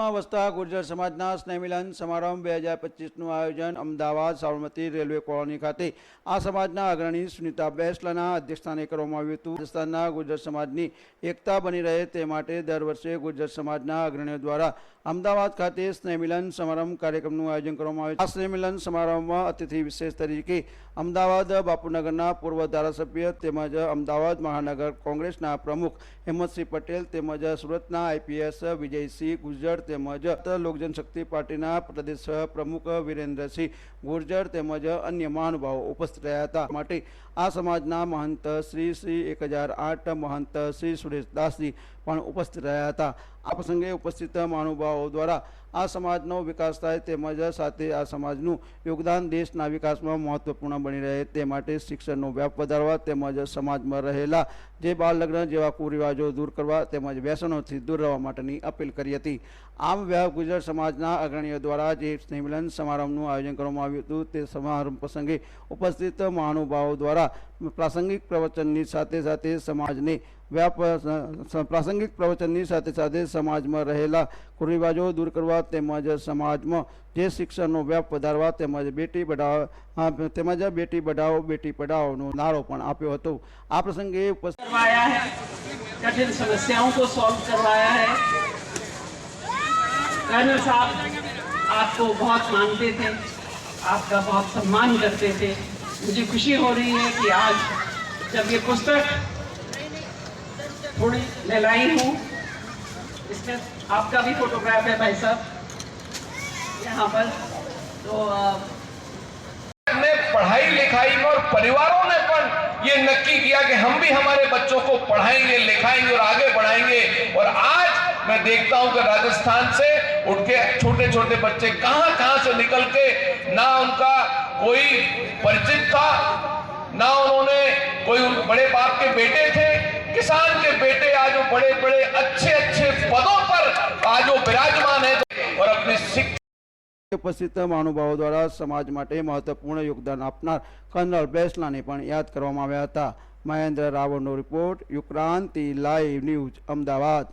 અમદાવાદમાં વસતા ગુર્જર સમાજના સ્નેહમિલન સમારંભ બે હજાર પચીસનું આયોજન અમદાવાદ સાબરમતી રેલવે કોલોની ખાતે. આ સમાજના અગ્રણી સુનિતા બેસલાના અધ્યક્ષસ્થાને કરવામાં આવ્યું હતું. રાજસ્થાનના ગુર્જર સમાજની એકતા બની રહે તે માટે દર વર્ષે ગુર્જર સમાજના અગ્રણીઓ દ્વારા અમદાવાદ ખાતે સ્નેહમિલન સમારંભ કાર્યક્રમનું આયોજન કરવામાં આવ્યું. આ સ્નેહમિલન સમારંભમાં અતિથિ વિશેષ તરીકે અમદાવાદ બાપુનગરના પૂર્વ ધારાસભ્ય તેમજ અમદાવાદ મહાનગર કોંગ્રેસના પ્રમુખ હેમંતસિંહ પટેલ તેમજ સુરતના આઈપીએસ વિજયસિંહ ગુર્જર તેમજ લોકજનશક્તિ પાર્ટીના પ્રદેશ પ્રમુખ વિરેન્દ્રસિંહ ગુર્જર તેમજ અન્ય મહાનુભાવો ઉપસ્થિત રહ્યા હતા. માટે આ સમાજના મહંત શ્રી શ્રી એક મહંત શ્રી સુરેશદાસજી પણ ઉપસ્થિત રહ્યા હતા. આ પ્રસંગે ઉપસ્થિત મહાનુભાવો દ્વારા આ સમાજનો વિકાસ થાય તેમજ સાથે આ સમાજનું યોગદાન દેશના વિકાસમાં મહત્વપૂર્ણ બની રહે તે માટે શિક્ષણનો વ્યાપ વધારવા તેમજ સમાજમાં રહેલા જે બાળ લગ્ન જેવા કુરિવાજો દૂર કરવા તેમજ વ્યસનોથી દૂર રહેવા માટેની અપીલ કરી હતી. આમ વ્યાપ ગુજરાત સમાજના અગ્રણીઓ દ્વારા જે સ્નેહમિલન સમારંભનું આયોજન કરવામાં આવ્યું હતું, તે સમારંભ પ્રસંગે ઉપસ્થિત મહાનુભાવો દ્વારા પ્રાસંગિક પ્રવચનની સાથે સાથે સમાજને વ્યાપ પ્રાસંગિક પ્રવચનની સાથે સાથે સમાજમાં રહેલા કુરિવાજો દૂર કરવા તેમજ સમાજમાં જે શિક્ષણનો વ્યાપ વધારવા તેમજ બેટી બઢાવ તેમજ બેટી બઢાવો બેટી પઢાવોનો નારો પણ આપ્યો હતો. આ પ્રસંગે ઉપસ્થિત કઠિન સમસ્યાઓ કો સોલ્વ કરવાયા कर्नल साहब, आपको बहुत मानते थे, आपका बहुत सम्मान करते थे। मुझे खुशी हो रही है कि आज जब ये पुस्तक थोड़ी मैं लाई हूँ, इसमें आपका भी फोटोग्राफ है भाई साहब, यहाँ पर। तो पढ़ाई लिखाई में और परिवारों ने पण ये नक्की किया कि हम भी हमारे बच्चों को पढ़ाएँगे, लिखाएँगे और आगे बढ़ाएँगे और आज मैं देखता हूं कि राजस्थान से उठ के छोटे छोटे बच्चे कहां कहां से निकल के ना उनका कोई परिचित था ना उन्होंने कोई उन बड़े बाप के बेटे थे किसान के बेटे आज वो बड़े बड़े अच्छे अच्छे पदों पर आज वो विराजमान है और अपनी शिक्षा ઉપસ્થિત મહાનુભાવો દ્વારા સમાજ માટે મહત્વપૂર્ણ યોગદાન આપનાર કર્નલ બેસલાને પણ યાદ કરવામાં આવ્યા હતા Mahendra રાવળનો report Yukranti live news Ahmedabad